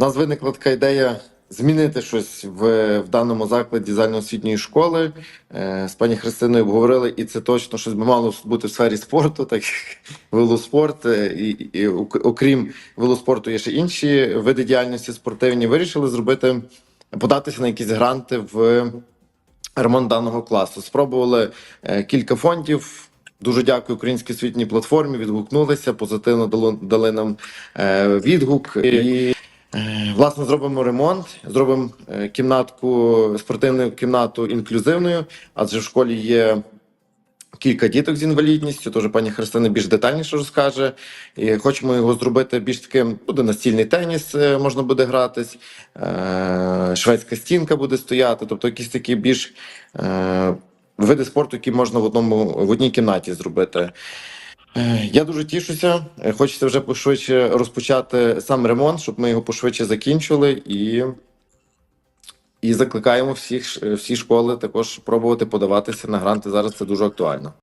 Нас виникла така ідея змінити щось в, в даному закладі загальноосвітньої школи. Е, з пані Христиною обговорили, і це точно щось би мало бути в сфері спорту, так як велоспорт. е, І, і, окрім велоспорту, є ще інші види діяльності спортивні. Вирішили зробити, податися на якісь гранти в ремонт даного класу. Спробували е, кілька фондів. Дуже дякую українській освітній платформі. Відгукнулися, позитивно дали нам відгук. І власне зробимо ремонт, зробимо е, кімнатку, спортивну кімнату інклюзивною, адже в школі є. Кілька діток з інвалідністю, теж пані Христина більш детальніше розкаже. І хочемо його зробити більш таким. Буде настільний теніс, е, можна буде гратись, е, шведська стінка буде стояти, тобто якісь такі більш види спорту, які можна в одному в одній кімнаті зробити. Е, Я дуже тішуся. Е, Хочеться вже пошвидше розпочати сам ремонт, щоб ми його пошвидше закінчили і. І закликаємо всіх всі школи також пробувати подаватися на гранти. Зараз це дуже актуально.